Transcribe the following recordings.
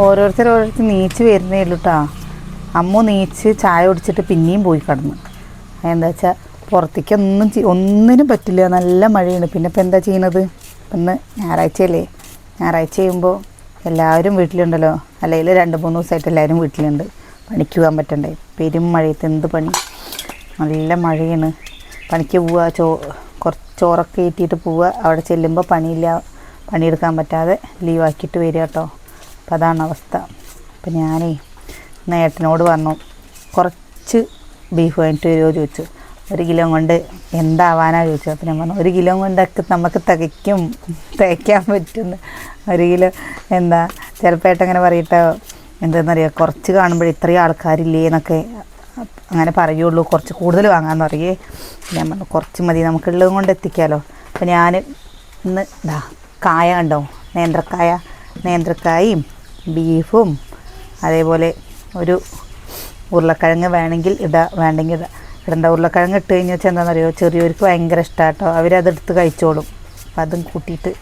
ഓരോരുത്തർ ഓരോരുത്തർ നീച്ച് വരുന്നേ ഉള്ളൂ കേട്ടോ അമ്മു നീച്ച് ചായ കുടിച്ചിട്ട് പിന്നെയും പോയി കിടന്നു. എന്താ വെച്ചാൽ പുറത്തേക്ക് ഒന്നും ഒന്നിനും പറ്റില്ല. നല്ല മഴയാണ്. പിന്നെ ഇപ്പം എന്താ ചെയ്യുന്നത്? ഇന്ന് ഞായറാഴ്ചയല്ലേ? ഞായറാഴ്ച ചെയ്യുമ്പോൾ എല്ലാവരും വീട്ടിലുണ്ടല്ലോ. അല്ലെങ്കിൽ രണ്ട് മൂന്ന് ദിവസമായിട്ട് എല്ലാവരും വീട്ടിലുണ്ട്. പണിക്ക് പോകാൻ പറ്റണ്ടേ? പെരും മഴയത്ത് എന്ത് പണി? നല്ല മഴയാണ്. പണിക്ക് പോവുക ചോ കുറച്ച് ചോറൊക്കെ ഏറ്റിയിട്ട് പോവുക. അവിടെ ചെല്ലുമ്പോൾ പണിയില്ല പണിയെടുക്കാൻ പറ്റാതെ ലീവാക്കിയിട്ട് വരിക കേട്ടോ അപ്പം അതാണ് അവസ്ഥ അപ്പം ഞാനേ നേട്ടനോട് പറഞ്ഞു കുറച്ച് ബീഫ് വാങ്ങിട്ട് വരുമോ ചോദിച്ചു. ഒരു കിലോ കൊണ്ട് എന്താവാനാ ചോദിച്ചു. അപ്പം ഞാൻ പറഞ്ഞു ഒരു കിലോ കൊണ്ടൊക്കെ നമുക്ക് തികയ്ക്കും തികയ്ക്കാൻ പറ്റുന്ന. ഒരു കിലോ എന്താ ചിലപ്പോൾ ഏട്ടൻ അങ്ങനെ എന്താണെന്ന് എന്താണെന്നറിയാം കുറച്ച് കാണുമ്പോൾ ഇത്രയും ആൾക്കാരില്ലേ എന്നൊക്കെ അങ്ങനെ പറയുള്ളൂ. കുറച്ച് കൂടുതൽ വാങ്ങാമെന്ന് പറയേ. ഞാൻ പറഞ്ഞു കുറച്ച് മതി നമുക്കുള്ളത് കൊണ്ട് എത്തിക്കാമല്ലോ അപ്പം ഞാൻ ഇന്ന് ഇതാ കായ കണ്ടോ? നേന്ത്രക്കായ നേന്ത്രക്കായും ബീഫും അതേപോലെ ഒരു ഉരുളക്കിഴങ്ങ് വേണമെങ്കിൽ ഇടാ വേണ്ടെങ്കിൽ ഇടാ. ഇടണ്ട ഉരുളക്കിഴങ്ങ് ഇട്ട് കഴിഞ്ഞാൽ വെച്ചാൽ എന്താണെന്നറിയോ ചെറിയവർക്ക് ഭയങ്കര ഇഷ്ടമാട്ടോ അവരതെടുത്ത് കഴിച്ചോളും. അപ്പം അതും കൂട്ടിയിട്ട്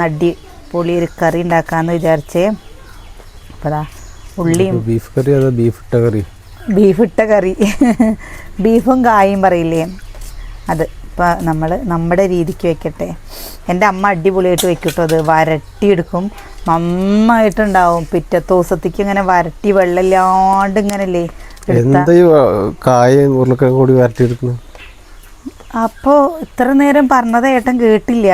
നടി പൊളി ഒരു കറി ഉണ്ടാക്കാമെന്ന് വിചാരിച്ചേ. അപ്പോൾ അതാ ഉള്ളിയും ബീഫ് കറി അതോ ബീഫ് ഇട്ട കറി ബീഫ് ഇട്ട കറി. ബീഫും കായും പറയില്ലേ? അത്. ഇപ്പം നമ്മൾ നമ്മുടെ രീതിക്ക് വെക്കട്ടെ. എന്റെ അമ്മ അടിപൊളിയായിട്ട് വെക്കും കേട്ടോ അത്. വരട്ടിയെടുക്കും. നന്നായിട്ടുണ്ടാവും. പിറ്റത്തെ ദിവസത്തേക്ക് ഇങ്ങനെ വരട്ടി വെള്ളമില്ലാണ്ട് ഇങ്ങനല്ലേ കായയും ഉരുളക്കിഴങ്ങ് കൂടി വരട്ടിയെടുക്കുന്നു? അപ്പോൾ ഇത്ര നേരം പറഞ്ഞത് ഏട്ടൻ കേട്ടില്ല.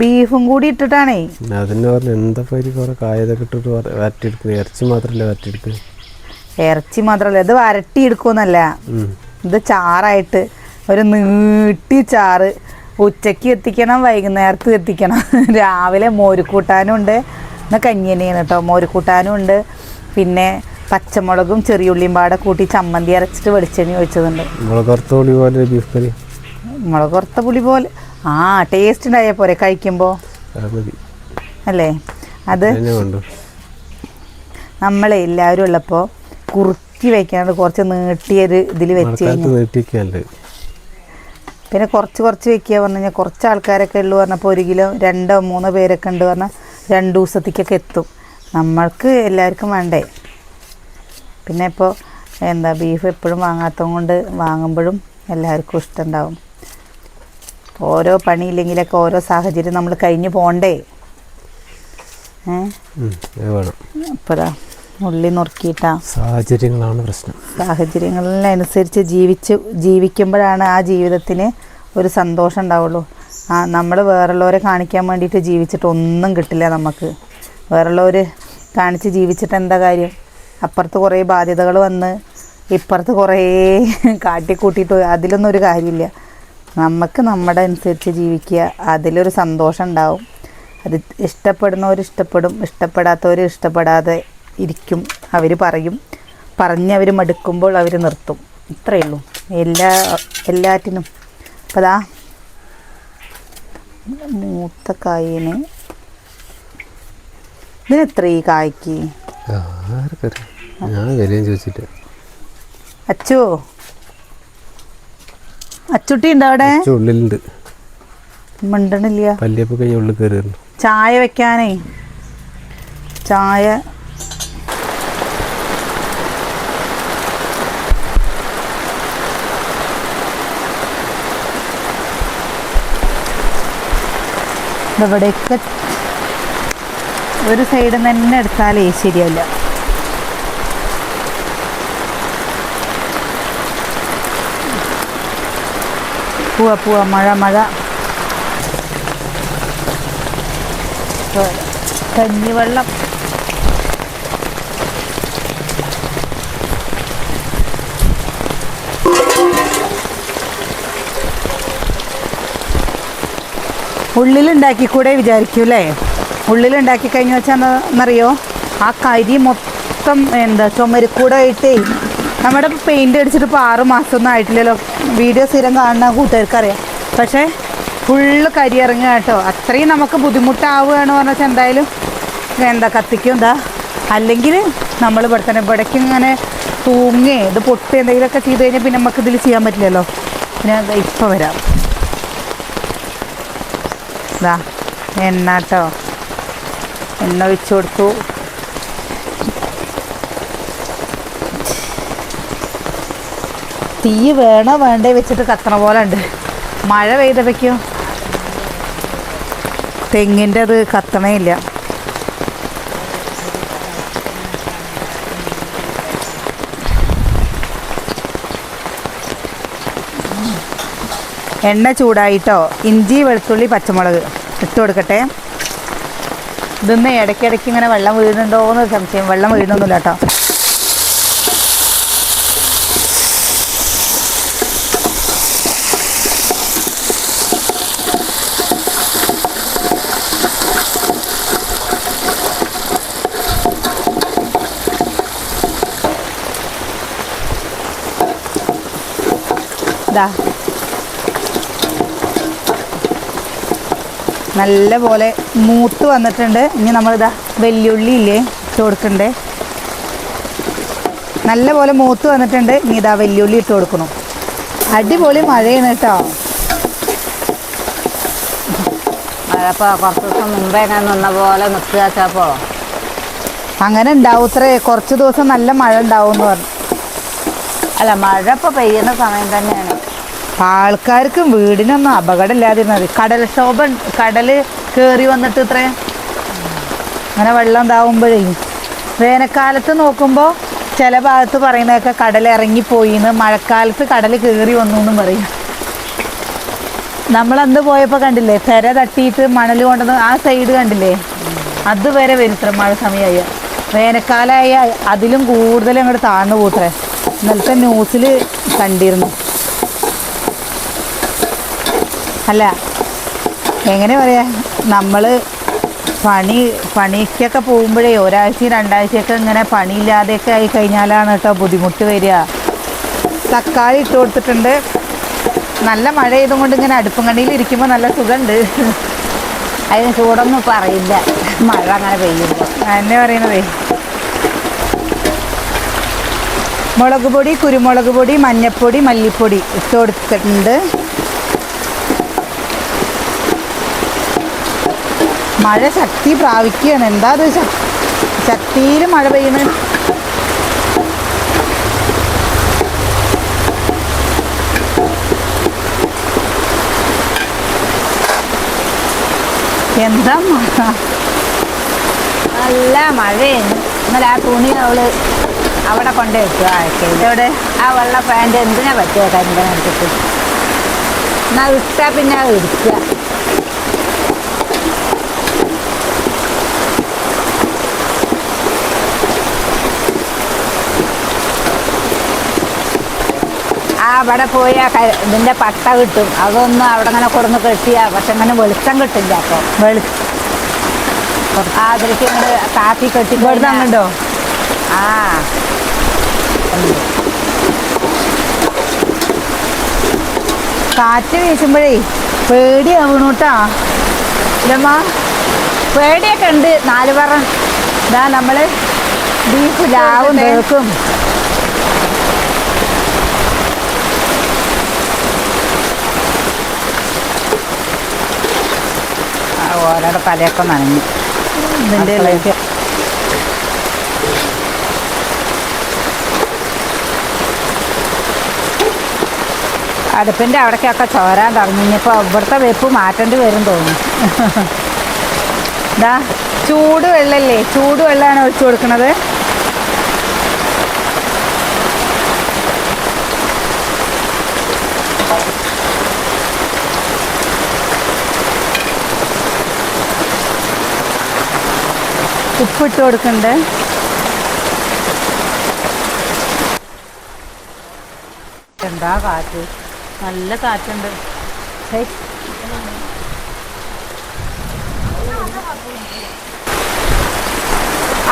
ബീഫും കൂടി ഇട്ടിട്ടാണേ. അതിന് പറഞ്ഞു എന്താ പേര് കുറെ കായ ഇതൊക്കെ ഇട്ടിട്ട് വര- വരട്ടിയെടുക്കുന്നത് ഇറച്ചി മാത്രമല്ല വരട്ടിയെടുക്കുന്നത് ഇറച്ചി മാത്രമല്ല ഇത് വരട്ടിയെടുക്കുമെന്നല്ല ഇത് ചാറായിട്ട് ഒരു നീട്ടി ചാറ് ഉച്ചയ്ക്ക് എത്തിക്കണം വൈകുന്നേരത്ത് എത്തിക്കണം. രാവിലെ മോരുകൂട്ടാനും ഉണ്ട്. ഇന്ന് കഞ്ഞിനെയാണ് കേട്ടോ മോരുകൂട്ടാനും ഉണ്ട്. പിന്നെ പച്ചമുളകും ചെറിയുള്ളിയും പാടെ കൂട്ടി ചമ്മന്തി അരച്ചിട്ട് വെളിച്ചെണ്ണി ഒഴിച്ചതുണ്ട്. മുളക് പോലെ വറുത്ത പുളി പോലെ. ആ ടേസ്റ്റ് ഉണ്ടായ പോരെ കഴിക്കുമ്പോൾ അല്ലേ? അത് നമ്മളെ എല്ലാവരും ഉള്ളപ്പോൾ കുറുക്കി വെക്കാണ്ട് കുറച്ച് നീട്ടിയൊരു ഇതിൽ വെച്ച് കഴിഞ്ഞാൽ പിന്നെ കുറച്ച് കുറച്ച് വെക്കുക പറഞ്ഞു കഴിഞ്ഞാൽ കുറച്ച് ആൾക്കാരൊക്കെ ഉള്ളു പറഞ്ഞപ്പോൾ ഒരു കിലോ രണ്ടോ മൂന്നോ പേരൊക്കെ ഉണ്ട് പറഞ്ഞാൽ രണ്ട് ദിവസത്തേക്കൊക്കെ എത്തും. നമ്മൾക്ക് എല്ലാവർക്കും വേണ്ടേ? പിന്നെ ഇപ്പോൾ എന്താ ബീഫ് എപ്പോഴും വാങ്ങാത്തത് കൊണ്ട് വാങ്ങുമ്പോഴും എല്ലാവർക്കും ഇഷ്ടമുണ്ടാവും ഓരോ പണിയില്ലെങ്കിലൊക്കെ ഓരോ സാഹചര്യം നമ്മൾ കഴിഞ്ഞ് പോകണ്ടേ ഏ? ഉം, ഉള്ളി നുറുക്കിയിട്ടാ. സാഹചര്യങ്ങളാണ് പ്രശ്നം. സാഹചര്യങ്ങളിനനുസരിച്ച് ജീവിച്ച് ജീവിക്കുമ്പോഴാണ് ആ ജീവിതത്തിന് ഒരു സന്തോഷം ഉണ്ടാവുള്ളൂ. ആ നമ്മൾ വേറുള്ളവരെ കാണിക്കാൻ വേണ്ടിയിട്ട് ജീവിച്ചിട്ട് ഒന്നും കിട്ടില്ല നമുക്ക്. വേറുള്ളവർ കാണിച്ച് ജീവിച്ചിട്ട് എന്താ കാര്യം? അപ്പുറത്ത് കുറേ ബാധ്യതകൾ വന്ന് ഇപ്പുറത്ത് കുറേ കാട്ടിക്കൂട്ടിയിട്ട് അതിലൊന്നും ഒരു കാര്യമില്ല. നമുക്ക് നമ്മുടെ അനുസരിച്ച് ജീവിക്കുക. അതിലൊരു സന്തോഷം ഉണ്ടാവും. അത് ഇഷ്ടപ്പെടുന്നവർ ഇഷ്ടപ്പെടും ഇഷ്ടപ്പെടാത്തവർ ഇഷ്ടപ്പെടാതെ ഇരിക്കും അവർ പറയും. പറഞ്ഞ് അവർ മടുക്കുമ്പോൾ അവർ നിർത്തും. ഇത്രയേ ഉള്ളൂ. എല്ലാ എല്ലാറ്റിനും. അപ്പം അതാ മൂത്ത കായിന്. ഇതിനെത്ര ഈ കായ്ക്ക്? ഞാൻ വിലയും ചോദിച്ചിട്ട്. അച്ചു. അച്ചുട്ടി ഉണ്ടോ അവിടെ ഉള്ളിലുണ്ട്. മിണ്ടണില്ല. പല്ലിയപ്പ് കഴിഞ്ഞ ഉള്ളിൽ ചായ വെക്കാനേ. ചായ ഇവിടെയൊക്കെ ഒരു സൈഡിൽ നിന്ന് തന്നെ എടുത്താലേ ശരിയല്ല പൂവ പൂവ മഴ മഴ. കഞ്ഞിവെള്ളം. ഉള്ളിലുണ്ടാക്കി കൂടെ വിചാരിക്കൂ അല്ലേ ഉള്ളിലുണ്ടാക്കി കഴിഞ്ഞു വെച്ചാൽ എന്നറിയോ? ആ കരി മൊത്തം എന്താ ചുമരിക്കൂടെ ആയിട്ടേ നമ്മുടെ പെയിന്റ് അടിച്ചിട്ട് ഇപ്പോൾ ആറ് മാസമൊന്നും ആയിട്ടില്ലല്ലോ. വീഡിയോ സ്ഥിരം കാണുന്ന കൂട്ടുകാർക്ക് അറിയാം പക്ഷേ ഫുള്ള് കരി ഇറങ്ങുക കേട്ടോ. അത്രയും നമുക്ക് ബുദ്ധിമുട്ടാവുകയാണ് പറഞ്ഞാൽ എന്തായാലും എന്താ കത്തിക്കും എന്താ? അല്ലെങ്കിൽ നമ്മൾ ഇവിടെ തന്നെ ഇവിടേക്ക് ഇങ്ങനെ തൂങ്ങേ ഇത് പൊട്ടി എന്തെങ്കിലുമൊക്കെ ചെയ്ത് കഴിഞ്ഞാൽ പിന്നെ നമുക്ക് ഇതിൽ ചെയ്യാൻ പറ്റില്ലല്ലോ. പിന്നെ ഇപ്പോൾ വരാം. ഇതാ എണ്ണ കേട്ടോ എണ്ണ ഒഴിച്ചു കൊടുത്തു. തീ വേണോ വേണ്ടേ വെച്ചിട്ട് കത്തണ പോലെ ഉണ്ട്. മഴ പെയ്തപ്പോ തെങ്ങിന്റെ അത് കത്തണേ ഇല്ല. എണ്ണ ചൂടായിട്ടോ ഇഞ്ചി വെളുത്തുള്ളി പച്ചമുളക് ഇട്ട് കൊടുക്കട്ടെ. ഇതൊന്ന് ഇടയ്ക്കിടയ്ക്ക് ഇങ്ങനെ വെള്ളം വീഴുന്നുണ്ടോ എന്ന് സംശയം. വെള്ളം വീഴുന്നൊന്നുമില്ല കേട്ടോ. ഇതാ നല്ല പോലെ മൂത്ത് വന്നിട്ടുണ്ട്. ഇനി നമ്മളിതാ വെല്ലുള്ളി ഇല്ലേ ഇട്ട് കൊടുക്കണ്ടേ. നല്ല പോലെ മൂത്ത് വന്നിട്ടുണ്ട്. ഇനി ഇതാ വെല്ലുള്ളി ഇട്ട് കൊടുക്കണം. അടിപൊളി മഴയാണ് കേട്ടോ. മഴപ്പോ കുറച്ച് ദിവസം മുമ്പേ ഞാൻ നിന്ന പോലെ നിൽക്കുക അങ്ങനെ അങ്ങനെ ഉണ്ടാവൂത്രേ. കുറച്ച് ദിവസം നല്ല മഴ ഉണ്ടാവും എന്ന് പറഞ്ഞു. അല്ല മഴ ഇപ്പോൾ പെയ്യുന്ന സമയം തന്നെയാണ്. ആൾക്കാർക്ക് വീടിനൊന്നും അപകടമില്ലാതിരുന്നത്. കടൽക്ഷോഭ കടൽ കയറി വന്നിട്ട് ഇത്രേ. അങ്ങനെ വെള്ളം ഇതാവുമ്പോഴേ. വേനൽക്കാലത്ത് നോക്കുമ്പോൾ ചില ഭാഗത്ത് പറയുന്നതൊക്കെ കടൽ ഇറങ്ങിപ്പോയി എന്ന് മഴക്കാലത്ത് കടൽ കയറി വന്നു എന്നും പറയും. നമ്മളന്ന് പോയപ്പോൾ കണ്ടില്ലേ തിര തട്ടിയിട്ട് മണൽ കൊണ്ടുവന്ന് ആ സൈഡ് കണ്ടില്ലേ? അതുവരെ വരുത്ര മഴ സമയമായ വേനൽക്കാലമായ അതിലും കൂടുതൽ അങ്ങോട്ട് താഴ്ന്നു പോത്രേ ഇന്നലത്തെ ന്യൂസിൽ കണ്ടിരുന്നു. അല്ല എങ്ങനെ പറയാ നമ്മൾ പണി പണിക്കൊക്കെ പോകുമ്പോഴേ ഒരാഴ്ചയും രണ്ടാഴ്ചയൊക്കെ ഇങ്ങനെ പണിയില്ലാതെയൊക്കെ ആയി കഴിഞ്ഞാലാണ് കേട്ടോ ബുദ്ധിമുട്ട് വരിക. തക്കാളി ഇട്ട് കൊടുത്തിട്ടുണ്ട്. നല്ല മഴ ചെയ്തും കൊണ്ട് ഇങ്ങനെ അടുപ്പും കണ്ണിയിൽ ഇരിക്കുമ്പോൾ നല്ല സുഖമുണ്ട്. അതിന് ചൂടൊന്നും പറയില്ല. മഴ അങ്ങനെ പെയ്യുമ്പോൾ എന്നെ പറയണതേ. മുളക് പൊടി കുരുമുളക് പൊടി മഞ്ഞപ്പൊടി മല്ലിപ്പൊടി ഇട്ട് കൊടുത്തിട്ടുണ്ട്. മഴ ശക്തി പ്രാപിക്കുകയാണ്. എന്താ അത് ശക്തിയിൽ മഴ പെയ്യുന്നത് എന്താ നല്ല മഴയാണ്. ഇന്നലെ ആ തുണി അവൾ അവിടെ കൊണ്ട് വെച്ചു ആഴ്ചയിൽ എവിടെ? ആ വെള്ള പാന്റ് എന്തിനാ പറ്റുക കരിമ്പൻ എടുത്തിട്ട് എന്നാ ഇട്ടാ പിന്നെ അത് ഇടിക്കുക ആ അവിടെ പോയാൽ ഇതിന്റെ പട്ട കിട്ടും. അതൊന്നും അവിടെ അങ്ങനെ കൊടുന്ന് കെട്ടിയാ. പക്ഷെ അങ്ങനെ വെളിച്ചം കിട്ടില്ല അപ്പോൾ വെളി ആ അതിലേക്ക് ഇങ്ങനെ താത്തി കെട്ടി കൊടുത്തോ ആ. കാറ്റ് വീശുമ്പോഴേ പേടിയാവണു കേട്ടാ ഇല്ലമ്മ. പേടിയൊക്കെ ഉണ്ട്. നാല് പറ. ഇതാ നമ്മൾ ബീഫ് ലാവും തേക്കും ഓരോടെ തലയൊക്കെ നനഞ്ഞു. ഇതിന്റെ അടുപ്പിന്റെ അവിടേക്കൊക്കെ ചോരാൻ തുടങ്ങി. ഇനിയിപ്പോൾ ഇവിടുത്തെ വെപ്പ് മാറ്റേണ്ടി വരും തോന്നുന്നു. ഇതാ ചൂട് വെള്ളല്ലേ? ചൂട് വെള്ളമാണ് ഒഴിച്ചു കൊടുക്കുന്നത് ഉപ്പിട്ട് കൊടുക്കണ്ടേ? എന്താ കാറ്റ്? നല്ല കാറ്റുണ്ട്. ഹേയ്,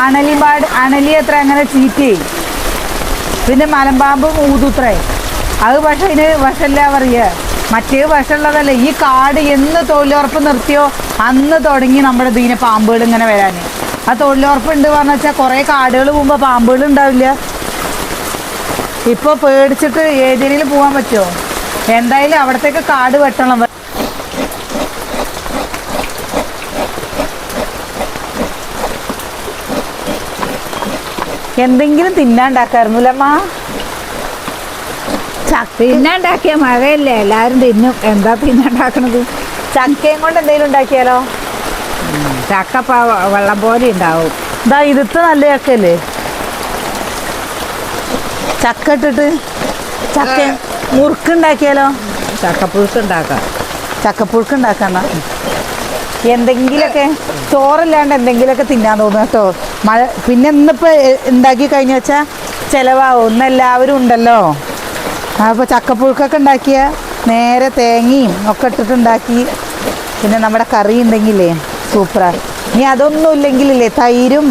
അണലിപാട് അണലി അത്ര അങ്ങനെ ചീറ്റി പിന്നെ മലമ്പാമ്പും ഊതുത്രേ. അത് പക്ഷെ അതിന് വശമല്ല പറയുക മറ്റേ വശമുള്ളതല്ല ഈ കാട് എന്ന് തൊഴിലുറപ്പ് നിർത്തിയോ അന്ന് തുടങ്ങി നമ്മുടെ ദീന പാമ്പുകൾ ഇങ്ങനെ വരാൻ ആ തൊഴിലുറപ്പുണ്ട് പറഞ്ഞു വെച്ചാൽ കുറേ കാടുകൾ പോകുമ്പോൾ പാമ്പുകൾ ഉണ്ടാവില്ല. ഇപ്പോൾ പേടിച്ചിട്ട് ഏരിയയിൽ പോകാൻ പറ്റുമോ എന്തായാലും അവിടത്തേക്ക് കാട് വെട്ടണം. എന്തെങ്കിലും തിന്നാണ്ടാക്കായിരുന്നുല്ലമ്മ ചക്ക തിന്നുണ്ടാക്കിയ മഴയല്ലേ? എല്ലാവരും തിന്നും. എന്താ തിന്നാണ്ടാക്കണത്? ചക്കയും കൊണ്ട് എന്തെങ്കിലും ഉണ്ടാക്കിയാലോ? ചക്കപ്പ വെള്ളം പോലെ ഉണ്ടാവും. ഇതാ ഇരുത്ത് നല്ല ചക്കല്ലേ ചക്ക ഇട്ടിട്ട് ചക്ക മുറുക്കുണ്ടാക്കിയാലോ? ചക്കപ്പുഴുക്ക് ഉണ്ടാക്കാം ചക്കപ്പുഴുക്ക് ഉണ്ടാക്കാന്നാ എന്തെങ്കിലുമൊക്കെ ചോറില്ലാണ്ട് എന്തെങ്കിലുമൊക്കെ തിന്നാൻ തോന്നുന്നു കേട്ടോ. മഴ പിന്നെ ഇന്നിപ്പോൾ ഉണ്ടാക്കി കഴിഞ്ഞ വെച്ചാൽ ചിലവാകും ഇന്ന് എല്ലാവരും ഉണ്ടല്ലോ. അപ്പോൾ ചക്കപ്പുഴുക്കൊക്കെ ഉണ്ടാക്കിയ നേരെ തേങ്ങയും ഒക്കെ ഇട്ടിട്ടുണ്ടാക്കി. പിന്നെ നമ്മുടെ കറി ഉണ്ടെങ്കിലേ. സൂപ്പറാണ് ഇനി അതൊന്നും ഇല്ലെങ്കിലില്ലേ തൈരും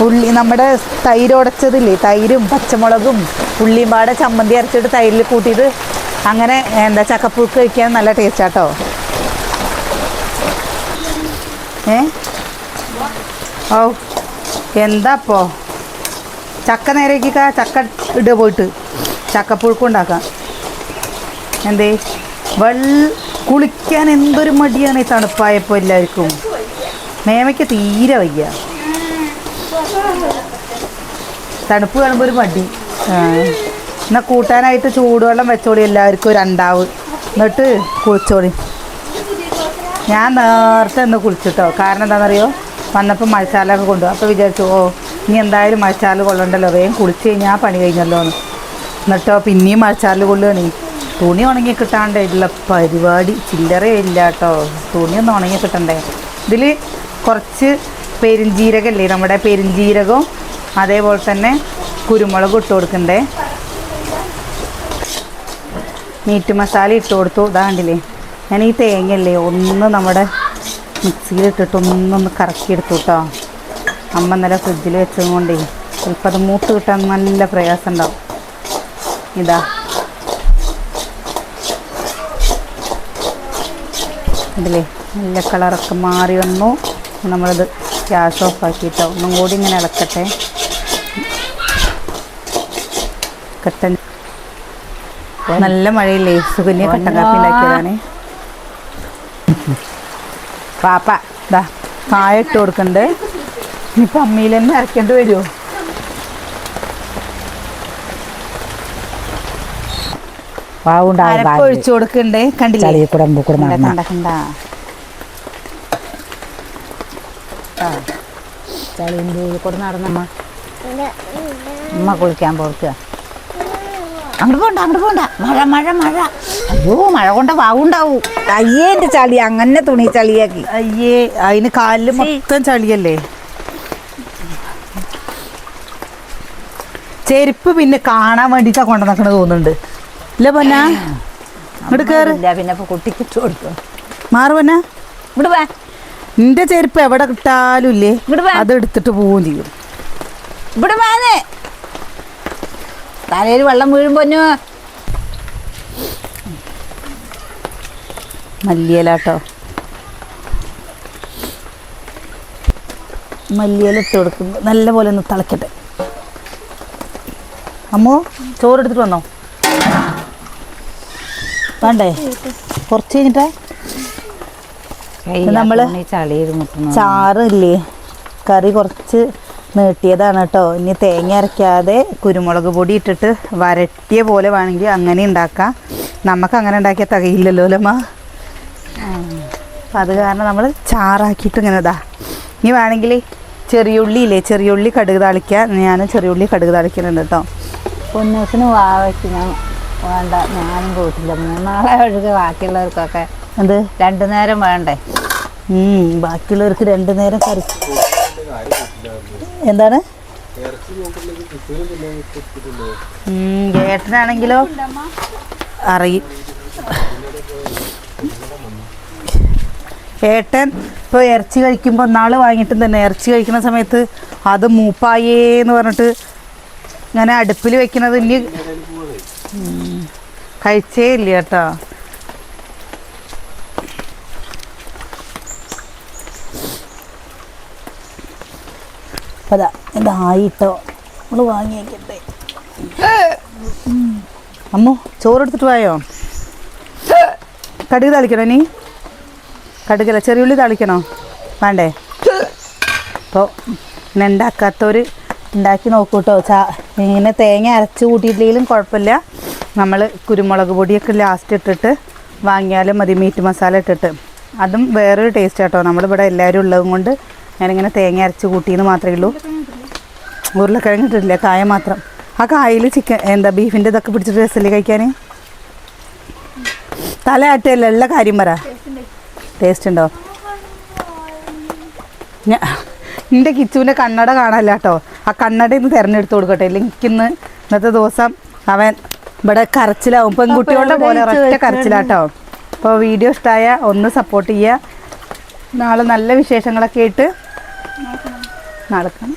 ഉള്ളി നമ്മുടെ തൈര് ഉടച്ചതില്ലേ തൈരും പച്ചമുളകും ഉള്ളിയും പാടെ ചമ്മന്തി അരച്ചിട്ട് തൈരിൽ കൂട്ടിയിട്ട് അങ്ങനെ എന്താ ചക്കപ്പുഴുക്ക് കഴിക്കാൻ നല്ല ടേസ്റ്റാട്ടോ ഏ? ഓ എന്താപ്പോ? ചക്ക നേരേക്ക ചക്ക ഇടുക പോയിട്ട്. ചക്കപ്പുഴുക്കും ഉണ്ടാക്കാം. എന്തേ? വെള്ള കുളിക്കാൻ എന്തൊരു മടിയാണ് ഈ തണുപ്പായപ്പോൾ എല്ലാവർക്കും. മേമയ്ക്ക് തീരെ വയ്യ. തണുപ്പ് കാണുമ്പോൾ ഒരു മടി. എന്നാൽ എന്നാ കൂട്ടാനായിട്ട് ചൂടുവെള്ളം വെച്ചോളി എല്ലാവർക്കും രണ്ടാവ് എന്നിട്ട് കുളിച്ചോളി. ഞാൻ നേരത്തെ ഒന്ന് കുളിച്ചിട്ടോ. കാരണം എന്താണെന്നറിയോ? വന്നപ്പോൾ മഴച്ചാലൊക്കെ കൊണ്ടുപോകും അപ്പോൾ വിചാരിച്ചു ഓ ഇനി എന്തായാലും മഴച്ചാൽ കൊള്ളണ്ടല്ലോ. വേഗം കുളിച്ച് കഴിഞ്ഞാൽ പണി കഴിഞ്ഞല്ലോ എന്ന്. എന്നിട്ടോ പിന്നെയും മഴച്ചാൽ കൊള്ളുകയാണ്. തുണി ഉണങ്ങി കിട്ടാണ്ടുള്ള പരിപാടി. ചില്ലറയില്ല കേട്ടോ തുണിയൊന്നും ഉണങ്ങി കിട്ടണ്ടേ. ഇതിൽ കുറച്ച് പെരിഞ്ജീരകല്ലേ നമ്മുടെ പെരിഞ്ജീരകവും അതേപോലെ തന്നെ കുരുമുളകും ഇട്ട് കൊടുക്കണ്ടേ? മീറ്റ് മസാല ഇട്ട് കൊടുത്തു. ഇതാണ്ടില്ലേ ഞാൻ ഈ തേങ്ങയല്ലേ ഒന്ന് നമ്മുടെ മിക്സിയിലിട്ടിട്ട് ഒന്നൊന്ന് കറക്കിയെടുത്തു കേട്ടോ അമ്മ ഇന്നലെ ഫ്രിഡ്ജിൽ വെച്ചത് കൊണ്ടേ. ചിലപ്പോൾ അത് മൂത്ത് കിട്ടാൻ നല്ല പ്രയാസം ഉണ്ടാവും. ഇതാ. ഇതില്ലേ നല്ല കളറൊക്കെ മാറി വന്നു. നമ്മളിത് ഗ്യാസ് ഓഫ് ആക്കിയിട്ട് ഒന്നും കൂടി ഇങ്ങനെ ഇളക്കട്ടെ. കട്ടൻ നല്ല മഴയില്ലേ? സുഗന്യ കട്ടൻ കാപ്പി ഉണ്ടാക്കിയതാണ്. പാപ്പ ഇതാ കായ ഇട്ട് കൊടുക്കണ്ടേ. ഇനിയിപ്പോൾ അമ്മിയിൽ തന്നെ അരക്കേണ്ടി വരുമോ ഒഴിച്ചു കൊടുക്കണ്ടേ. കണ്ടില്ല? കൊടുക്കണ്ടേ കണ്ടില്ലേ ചളിയിൽ കൂടെ മുമ്പിൽ കൂടെ നടന്നമ്മ അമ്മ. കുളിക്കാൻ പോർക്കുക അങ്ങോട്ട് പോണ്ട അങ്ങോട്ട് പോണ്ട. മഴ മഴ മഴ. അയ്യോ മഴ കൊണ്ട് വാവുണ്ടാവും. അയ്യേ എന്റെ ചളി അങ്ങനെ തുണി ചളിയാക്കി. അയ്യേ അതിന് കാലിൽ മൊത്തം ചളിയല്ലേ? ചെരുപ്പ് പിന്നെ കാണാൻ വേണ്ടിട്ടാ കൊണ്ടു നടക്കണത് തോന്നുന്നുണ്ട്. ഇല്ല പൊന്നാ? ഇങ്ങോട്ട് കയറ് ഇല്ല പിന്നെ കുട്ടിക്ക് ഇട്ട് കൊടുക്കും. മാറ് പൊന്ന? ഇങ്ങോട്ട് വാ. നിന്റെ ചെരുപ്പ് എവിടെ കിട്ടാലും ഇല്ലേ അത് എടുത്തിട്ട് പോവുകയും ചെയ്യും. ഇവിടെ വേണേ തലയിൽ വെള്ളം വീഴുമ്പോ മല്ലിയലാട്ടോ. മല്ലിയില ഇട്ട് കൊടുക്കുന്നു നല്ല പോലെ ഒന്ന് തിളക്കട്ടെ. അമ്മോ ചോറ് എടുത്തിട്ട് വന്നോ? വേണ്ടേ? കുറച്ച് കഴിഞ്ഞിട്ടേ? നമ്മൾ ചാറില്ലേ? കറി കുറച്ച് നീട്ടിയതാണ് കേട്ടോ. ഇനി തേങ്ങ അരയ്ക്കാതെ കുരുമുളക് പൊടി ഇട്ടിട്ട് വരട്ടിയ പോലെ വേണമെങ്കിൽ അങ്ങനെ ഉണ്ടാക്കാം. നമുക്ക് അങ്ങനെ ഉണ്ടാക്കിയാൽ തികയില്ലല്ലോ അല്ലമ്മ അപ്പം അത് കാരണം നമ്മൾ ചാറാക്കിയിട്ട് ഇങ്ങനെ ഇതാ. ഇനി വേണമെങ്കിൽ ചെറിയുള്ളി ഇല്ലേ ചെറിയുള്ളി കടുക് താളിക്കുക ഞാൻ ചെറിയുള്ളി കടുക് താളിക്കുന്നുണ്ട് കേട്ടോ. പൊന്നൂസിന് വാവയ്ക്ക് ഞാൻ വേണ്ട. ഞാനും പോയിട്ടില്ല. മൂന്നാളെ ഒഴുകെ ബാക്കിയുള്ളവർക്കൊക്കെ എന്ത്? രണ്ടു നേരം വേണ്ടേ? ബാക്കിയുള്ളവർക്ക് രണ്ടു നേരം കറി. എന്താണ്? ഏട്ടനാണെങ്കിലോ അറിയും. ഏട്ടൻ ഇപ്പോൾ ഇറച്ചി കഴിക്കുമ്പോൾ നാൾ വാങ്ങിയിട്ടും തന്നെ. ഇറച്ചി കഴിക്കുന്ന സമയത്ത് അത് മൂപ്പായേ എന്ന് പറഞ്ഞിട്ട് ഇങ്ങനെ അടുപ്പിൽ വെക്കുന്നത് ഇനി കഴിച്ചേ ഇല്ല കേട്ടോ. അപ്പം അതാ ഇതായിട്ടോ നമ്മൾ വാങ്ങിയേക്കട്ടെ. അമ്മു ചോറെടുത്തിട്ട് പോയോ കടുക് തളിക്കണോ നീ കടുകല ചെറിയുള്ളി തളിക്കണോ? വേണ്ടേ? അപ്പോൾ ഇങ്ങനെ ഉണ്ടാക്കാത്തവർ ഉണ്ടാക്കി നോക്കൂ കേട്ടോ ചാ ഇങ്ങനെ തേങ്ങ അരച്ച് കൂട്ടിയിട്ടില്ലെങ്കിലും കുഴപ്പമില്ല. നമ്മൾ കുരുമുളക് പൊടിയൊക്കെ ലാസ്റ്റ് ഇട്ടിട്ട് വാങ്ങിയാലും മതി മീറ്റ് മസാല ഇട്ടിട്ട്. അതും വേറൊരു ടേസ്റ്റ് കേട്ടോ നമ്മളിവിടെ എല്ലാവരും ഉള്ളതും കൊണ്ട് ഞാനിങ്ങനെ തേങ്ങ അരച്ച് കൂട്ടിയെന്ന് മാത്രമേ ഉള്ളൂ. ഉരുളക്കിഴങ്ങ് ഇട്ടിട്ടില്ല കായ മാത്രം. ആ കായയിൽ ചിക്കൻ എന്താ ബീഫിന്റെ ഇതൊക്കെ പിടിച്ചിട്ട് രസമല്ലേ കഴിക്കാൻ തല ആട്ടല്ല എല്ലാ കാര്യം പറ. ടേസ്റ്റ് ഉണ്ടോ? ഞാ എന്റെ കിച്ചുവിന്റെ കണ്ണട കാണാല്ല കേട്ടോ. ആ കണ്ണട ഇന്ന് തിരഞ്ഞെടുത്ത് കൊടുക്കട്ടെ. ഇല്ലെങ്കിൽ എനിക്കിന്ന് ഇന്നത്തെ ദിവസം അവൻ ഇവിടെ കരച്ചിലാവും. പെൺകുട്ടികളുടെ പോലെ ഒറ്റ കരച്ചിലാട്ടോ അപ്പോൾ വീഡിയോ ഇഷ്ടമായ ഒന്ന് സപ്പോർട്ട് ചെയ്യുക നാളെ നല്ല വിശേഷങ്ങളൊക്കെ ആയിട്ട് നടക്കണം.